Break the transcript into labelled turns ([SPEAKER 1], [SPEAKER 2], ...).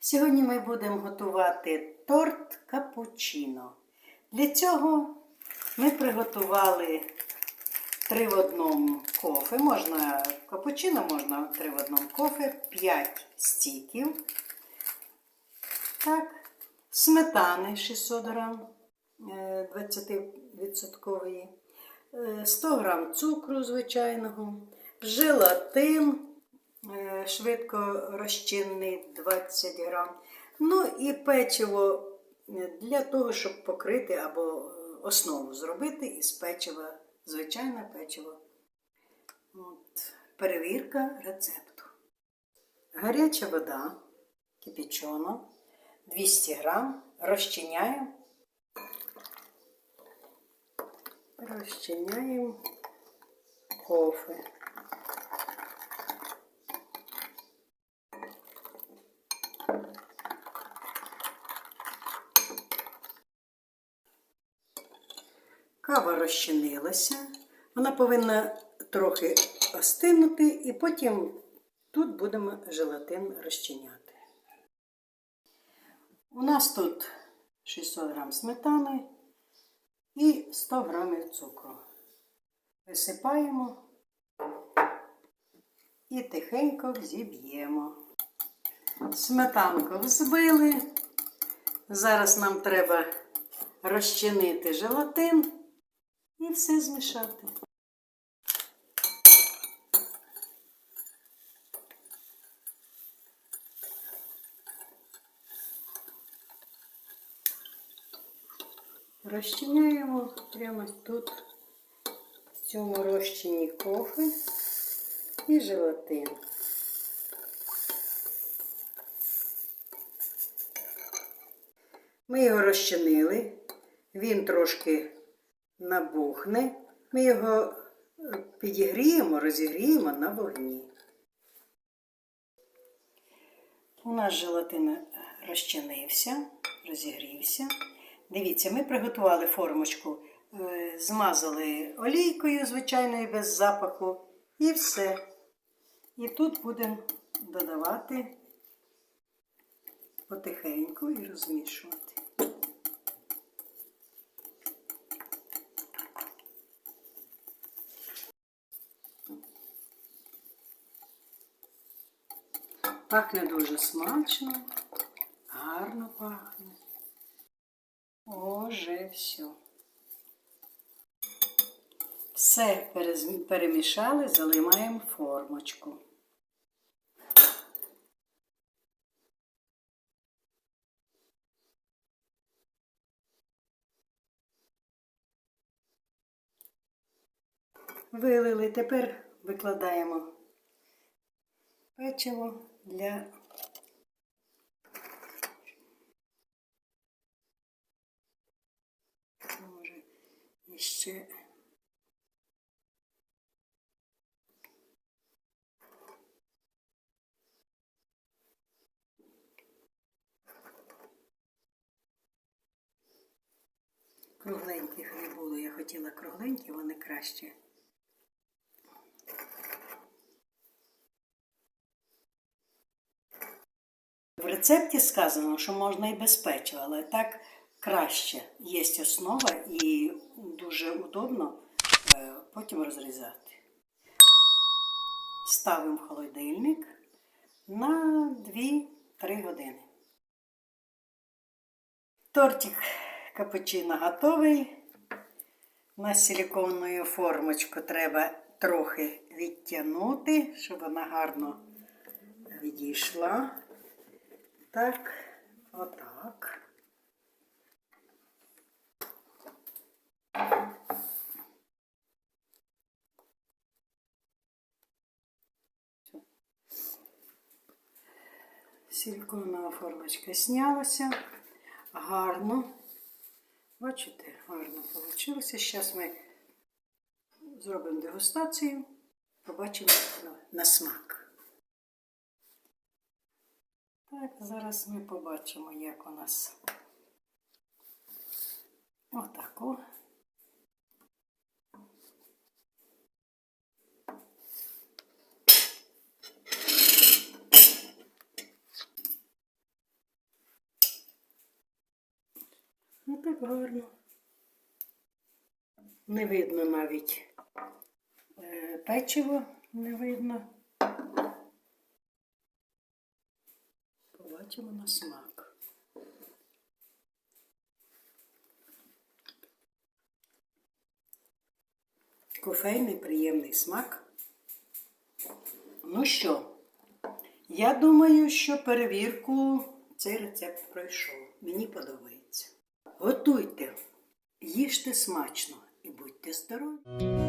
[SPEAKER 1] Сьогодні ми будемо готувати торт капучино. Для цього ми приготували три в одному кофе. Можна капучино, можна три в одному кофе, 5 стіків. Так, сметани 600 грам е, 20%, е, 100 грам цукру звичайного, желатин е, швидко розчинний 20 грам. Ну і печиво е, для того, щоб покрити або е, основу зробити із печива, звичайне печиво. От, перевірка рецепту. Гаряча вода кипячена, 200 грам, розчиняємо. Розчиняємо кофе. Кава розчинилася. Вона повинна трохи остинути, і потім тут будемо желатин розчиняти. У нас тут 600 грам сметани і 100 грамів цукру. Висипаємо і тихенько зіб'ємо. Сметанку взбили. Зараз нам треба розчинити желатин і все змішати. Розчиняємо прямо тут, в цьому розчині кофе і желатин. Ми його розчинили, він трошки набухне. Ми його е, підігріємо, розігріємо на вогні. У нас желатин розчинився, розігрівся. Дивіться, ми приготували формочку, е, змазали олійкою, звичайною, без запаху, і все. І тут будемо додавати потихеньку і розмішувати. Пахне дуже смачно, гарно пахне. Уже все. Все перемішали, заливаємо формочку. Вилили, тепер викладаємо печиво для може іще кругленьких не було. Я хотіла кругленькі, вони краще. Рецепті сказано, що можна і без печива, але так краще. Є основа і дуже удобно е, потім розрізати. Ставимо в холодильник на 2-3 години. Тортик капучино готовий. На силіконову формочку треба трохи відтягнути, щоб вона гарно відійшла. Так, отак. Силиконова формочка знялася. Гарно. Бачите, гарно вийшло. Зараз ми зробимо дегустацію, побачимо на смак. Так, зараз ми побачимо, як у нас отако. Ну так гарно. Не видно навіть е, печиво, не видно. Побачимо на смак. Кофейний приємний смак. Ну що, я думаю, що перевірку цей рецепт пройшов. Мені подобається. Готуйте, їжте смачно і будьте здорові!